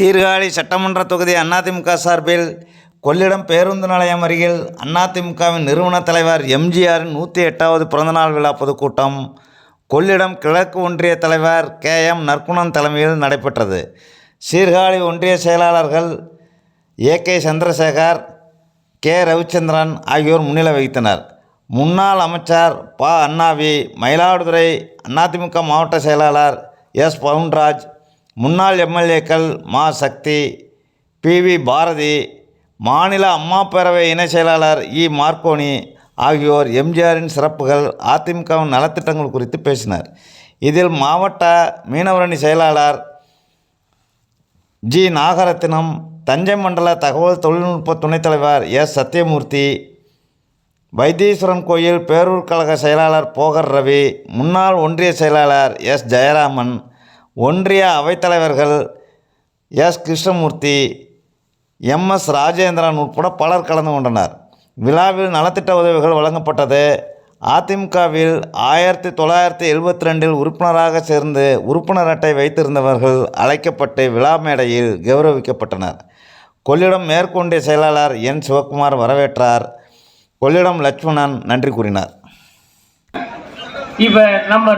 சீர்காழி சட்டமன்ற தொகுதி அதிமுக சார்பில் கொள்ளிடம் பேருந்து நிலையம் அருகில் அதிமுகவின் நிறுவனத் தலைவர் எம்ஜிஆரின் நூற்றி எட்டாவது பிறந்தநாள் விழா பொதுக்கூட்டம் கொள்ளிடம் கிழக்கு ஒன்றிய தலைவர் கே எம் நற்குணன் தலைமையில் நடைபெற்றது. சீர்காழி ஒன்றிய செயலாளர்கள் A K Chandrasekar K Ravichandran ஆகியோர் முன்னிலை வகித்தனர். முன்னாள் அமைச்சர் ப அண்ணாவி மயிலாடுதுறை அதிமுக மாவட்ட செயலாளர் எஸ் பவுன்ராஜ் முன்னாள் எம்எல்ஏக்கள் மா. சக்தி பி. வி. பாரதி மாநில அம்மா பேரவை இணை செயலாளர் இ. மார்க்கோனி ஆகியோர் எம்ஜிஆரின் சிறப்புகள் அதிமுகவின் நலத்திட்டங்கள் குறித்து பேசினர். இதில் மாவட்ட மீனவரணி செயலாளர் ஜி. நாகரத்தினம் தஞ்சை மண்டல தகவல் தொழில்நுட்ப துணைத் தலைவர் எஸ். சத்யமூர்த்தி வைத்தீஸ்வரன் கோயில் பேரூர் கழக செயலாளர் போகர் ரவி முன்னாள் ஒன்றிய செயலாளர் எஸ். ஜெயராமன் ஒன்றிய அவைத்தலைவர்கள் S. Krishnamurthy M. S. Rajendran உட்பட பலர் கலந்து கொண்டனர். விழாவில் நலத்திட்ட உதவிகள் வழங்கப்பட்டது. அதிமுகவில் ஆயிரத்தி தொள்ளாயிரத்தி எழுபத்தி ரெண்டில் உறுப்பினராக சேர்ந்து உறுப்பினர் அட்டை வைத்திருந்தவர்கள் அழைக்கப்பட்டு விழா மேடையில் கௌரவிக்கப்பட்டனர். கொள்ளிடம் மேற்கொண்டிய செயலாளர் என். சிவகுமார் வரவேற்றார். கொள்ளிடம் லட்சுமணன் நன்றி கூறினார். இப்போ நம்ம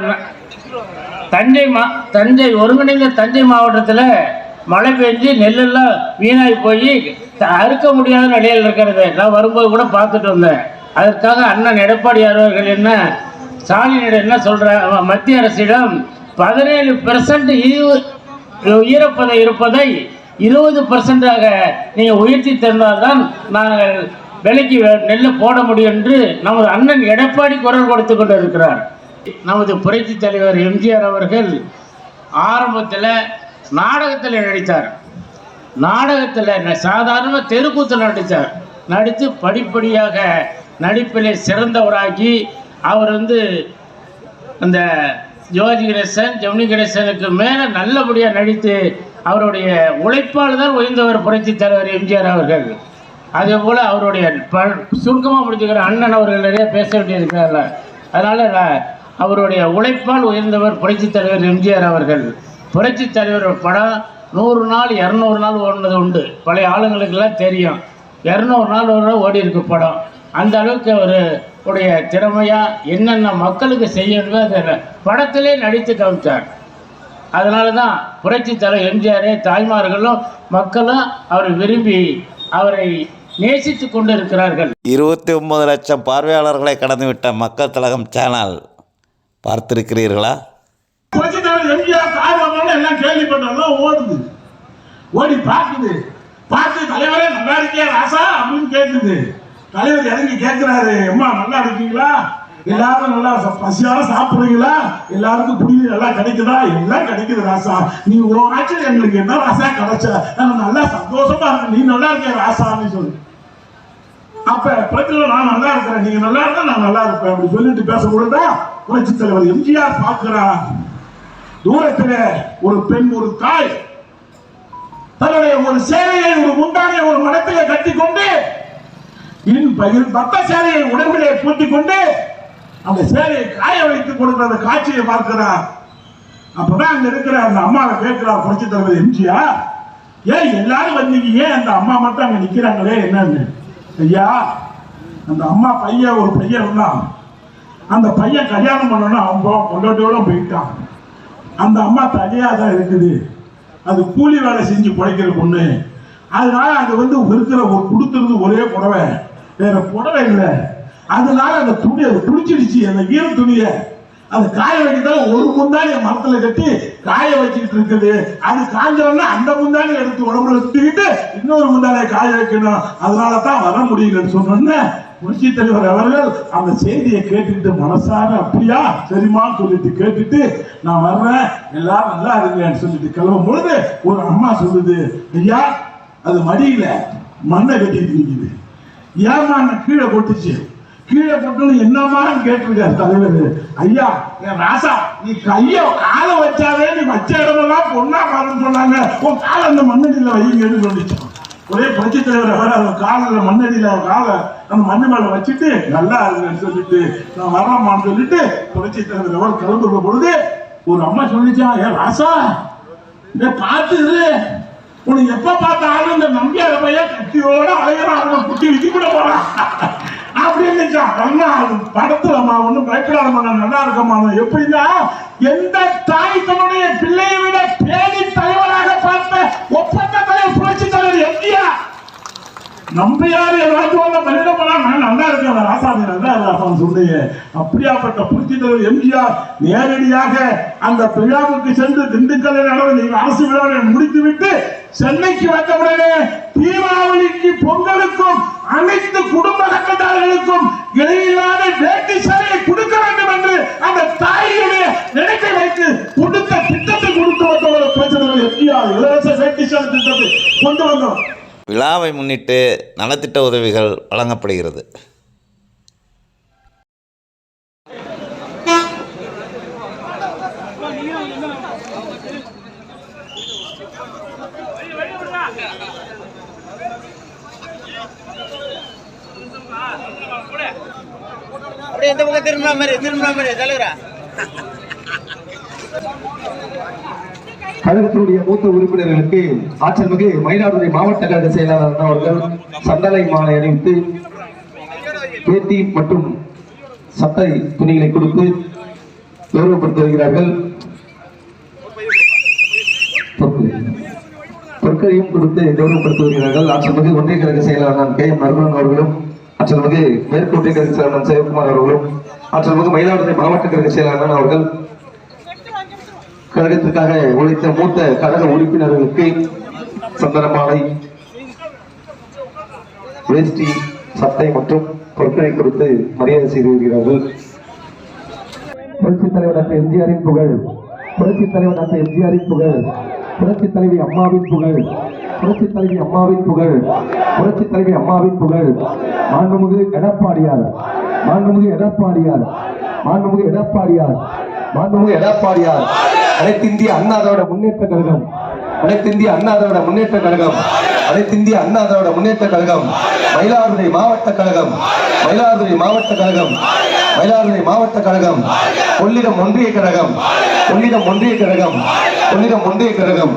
தஞ்சை மா தஞ்சை ஒருங்கிணைந்த தஞ்சை மாவட்டத்தில் மழை பெஞ்சு நெல்லெல்லாம் வீணாகி போய் த- அறுக்க முடியாத நிலையில் இருக்கிறது. நான் வரும்போது கூட பார்த்துட்டு வந்தேன். அதற்காக அண்ணன் எடப்பாடி அவர்கள் என்ன ஸ்டாலினிடம் என்ன சொல்ற மத்திய அரசிடம் பதினேழு பெர்சன்ட் ஈரப்பதை இருப்பதை இருபது பர்சன்டாக நீங்கள் உயர்த்தி தந்தால்தான் நாங்கள் விலைக்கு வே- நெல்லை போட முடியும் என்று நமது அண்ணன் எடப்பாடி குரல் கொடுத்து கொண்டு இருக்கிறார் நமது புரட்சி தலைவர் எம்ஜிஆர் அவர்கள் ஆரம்பத்தில் நாடகத்தில் நடித்தார். நாடகத்தில் சாதாரண தெருக்கூத்தில் நடித்தார். நடித்து படிப்படியாக நடிப்பிலே சிறந்தவராகி அவர் வந்து அந்த ஜோதி கணேசன் ஜெமினி கணேசனுக்கு மேலே நல்லபடியாக நடித்து அவருடைய உழைப்பால் தான் உயர்ந்தவர் புரட்சி தலைவர் எம்ஜிஆர் அவர்கள். அதே போல் அவருடைய ப சுருக்கமாக முடிச்சுக்கிற அண்ணன் அவர்கள் நிறைய பேச வேண்டியிருக்கிறார்கள் அதனால் அவருடைய உழைப்பால் உயர்ந்தவர் புரட்சித் தலைவர் எம்ஜிஆர் அவர்கள். புரட்சித் தலைவர் படம் நூறு நாள் இரநூறு நாள் ஓடினது உண்டு. பழைய ஆளுங்களுக்கெல்லாம் தெரியும். இரநூறு நாள் ஒரு ஓடி இருக்கு படம். அந்த அளவுக்கு அவர் உடைய திறமையாக என்னென்ன மக்களுக்கு செய்யணுமோ அதை படத்திலே நடித்து காமிச்சார். அதனால தான் புரட்சி தலைவர் எம்ஜிஆரே தாய்மார்களும் மக்களும் அவரை விரும்பி அவரை நேசித்து கொண்டு இருக்கிறார்கள் இருபத்தி ஒன்பது லட்சம் பார்வையாளர்களை கடந்துவிட்ட மக்கள் திலகம் சேனல். பார்த்திருக்கிறீர்களா? புரட்சி தலைவர் எம்ஜிஆர் தாய் வந்தாலும் எல்லாம் கேள்விப்பட்டதெல்லாம் ஓடுது. ஓடி பார்க்குது. பார்த்து தலைவரே நல்லா இருக்கியா ராசா? அப்படின்னு கேட்குது தலைவர் இறங்கி கேட்கிறாரு அம்மா நல்லா இருக்கீங்களா? எல்லாரும் நல்லா ச- பசியார சாப்பிடுறீங்களா? எல்லாருக்கும் குடிநீர் நல்லா கிடைக்குதா? எல்லாம் கிடைக்குது ராசா. நீ ஒரு ஆச்சு எங்களுக்கு என்ன ராசா கிடைச்ச? நாங்க நல்லா சந்தோஷமா இருக்கு நீ நல்லா இருக்கிய ராசான்னு சொல்லு. அப்ப பிரச்சனை நான் நல்லா இருக்கிறேன். நீங்க நல்லா இருந்தா நான் நல்லா இருப்பேன். அப்படி சொல்லிட்டு பேசக்கூடாதா? புரட்சி தலைவர் எம்ஜிஆர் பார்க்கிறார்? தூரத்தில் ஒரு பெண் ஒரு தாய். தன்னுடைய ஒரு சேலையை ஒரு முந்தானை ஒரு மனத்திலே கட்டி கொண்டு இன் பகிர் பத்த சேலையை உடம்பிலே பூட்டிக் கொண்டு அந்த சேலையை காய வைத்துக் கொடுக்கிற அந்த காட்சியை பார்க்கிறார். அப்பதான் அங்க இருக்கிற அந்த அம்மாவை கேட்கிறார் புரட்சி தலைவர் எம்ஜிஆர். ஏன் எல்லாரும் வந்தீங்க ஏன் அந்த அம்மா மட்டும் அங்க நிக்கிறாங்களே என்னன்னு. ஐயா அந்த அம்மா பையன் ஒரு பையன் இருந்தான். அந்த பையன் கல்யாணம் பண்ணணும் அவன் போ- போயிட்டான். அந்த அம்மா தனியாக தான் இருக்குது. அது கூலி வேலை செஞ்சு பிழைக்கிற பொண்ணு. அதனால அது வந்து இருக்கிற ஒரு கொடுத்துருந்து ஒரே புடவை. வேற புடவை இல்லை. அதனால அந்த துணி அது துடிச்சிடுச்சு அந்த ஈர துணியை அது காய வைக்கிறதால ஒரு முந்தாணி மரத்துல கட்டி காய வச்சுக்கிட்டு இருக்குது. அது காஞ்சோன்னா அந்த முந்தாணி எடுத்து உடம்புல சுத்திக்கிட்டு இன்னொரு முந்தானியை காய வைக்கணும். அதனால தான் வர முடியலன்னு சொன்னோன்னு புரட்சி தலைவர் அவர்கள் அந்த செய்தியை கேட்டுக்கிட்டு மனசார அப்படியா? சரிமான்னு சொல்லிட்டு கேட்டுட்டு நான் வர்றேன். எல்லாரும் நல்லா இருங்கன்னு சொல்லிட்டு கிளம்பும் பொழுது ஒரு அம்மா சொல்லுது ஐயா அது மடியில மண்ணை கட்டிட்டு நிக்குது ஏமா கீழே போட்டுச்சு கீழே போட்டு என்னமான்னு கேட்டிருக்காரு தலைவர்? ஐயா என் ராசா நீ கைய காலை வச்சாவே நீ வச்ச இடமெல்லாம் பொண்ணா பாருன்னு சொன்னாங்க. உன் காலை அந்த மண்ணடியில் வைங்கன்னு சொல்லிச்சான் ஒரே புரட்சி தலைவர் அவர் அந்த காலில் மண்ணடியில காலை அந்த மண்ணு மேல வச்சுட்டு நல்லா இருக்குன்னு சொல்லிட்டு நான் வரலாமான்னு சொல்லிட்டு புரட்சி தலைவர் அவர் கிளம்புற பொழுது ஒரு அம்மா சொல்லிச்சான் ஏன் ராசா இதை பார்த்து உனக்கு எப்ப பார்த்தாலும் இந்த நம்பியார பையன் கட்டியோட அழகிற அவனை குட்டி விட்டு கூட போறான். அப்படின்னு அண்ணா அது படத்துலம்மா ஒண்ணும் பயப்படாதம்மா நான் நல்லா இருக்கம்மா எப்படின்னா எந்த தாய் தன்னுடைய பிள்ளையை விட பேடி தலைவராக பார்த்த ஒப்பந்த தலைவர் புரட்சி தலைவர் எம்ஜிஆர். நம்பியார் ஏதாச்சும் ஒண்ணு பண்ணிட போலாம் நான் நல்லா இருக்கேன் ராசாமி நல்லா ராசாமி சொன்னீங்க அப்படியாப்பட்ட புரட்சி தலைவர் எம்ஜிஆர் நேரடியாக அந்த விழாவுக்கு சென்று திண்டுக்கல்ல நடந்த நீங்கள் அரசு விழாவை முடித்து விட்டு சென்னைக்கு வந்தவுடனே தீபாவளிக்கு பொங்கலுக்கும் அனைத்து குடும்ப விலையில்லாத இடையில்லாத வேட்டி சேலையை கொடுக்க வேண்டும் என்று அந்த தாயினுடைய நினைக்க வைத்து கொடுத்த திட்டத்தை கொடுத்து வந்தவர்கள் ஒரு புரட்சி இலவச வேட்டி சேலை திட்டத்தை கொண்டு வந்தோம். விழாவை முன்னிட்டு நலத்திட்ட உதவிகள் வழங்கப்படுகிறது. அப்படியே இந்த பக்கம் திரும்பின மாதிரி திரும்பின மாதிரி தலைவரா. கழகத்தினுடைய மூத்த உறுப்பினர்களுக்கு ஆற்றல்மிகு மயிலாடுதுறை மாவட்ட கழக செயலாளர் அவர்கள் சந்தலை மாலை அணிவித்து பேத்தி மற்றும் சட்டை துணிகளை கொடுத்து கௌரவப்படுத்தி வருகிறார்கள். பொற்களையும் கொடுத்து கௌரவப்படுத்தி வருகிறார்கள். ஆற்றல் ஒன்றிய கழக செயலாளர் கே எம் நறுமணன் அவர்களும். ஆற்றல் மிகு மேற்கு ஒன்றிய செயலாளர் சிவகுமார் அவர்களும் ஆற்றல் மயிலாடுதுறை மாவட்ட கழக செயலாளர் அவர்கள் கழகத்திற்காக உழைத்த மூத்த கழக உறுப்பினர்களுக்கு சந்தனமாலை வேஷ்டி சட்டை மற்றும் பொருட்களை கொடுத்து மரியாதை செய்து வருகிறார்கள். புரட்சித் தலைவர் டாக்டர் எம்ஜிஆரின் புகழ் புரட்சித் தலைவர் டாக்டர் எம்ஜிஆரின் புகழ் புரட்சித் தலைவி அம்மாவின் புகழ் புரட்சி தலைவி அம்மாவின் புகழ். புரட்சி தலைவி அம்மாவின் புகழ். மாண்புமிகு எடப்பாடியார். மாண்புமிகு எடப்பாடியார். மாண்புமிகு எடப்பாடியார். மாண்புமிகு எடப்பாடியார். அனைத்திந்திய அண்ணாதோட முன்னேற்ற கழகம். அனைத்திந்திய அண்ணாதோட முன்னேற்ற கழகம். அனைத்திந்திய அண்ணாதோட முன்னேற்ற கழகம். மயிலாடுதுறை மாவட்ட கழகம். மயிலாடுதுறை மாவட்ட கழகம். மயிலாடுதுறை மாவட்ட கழகம். கொள்ளிடம் ஒன்றிய கழகம். கொள்ளிடம் ஒன்றிய கழகம். கொள்ளிடம் ஒன்றிய கழகம்.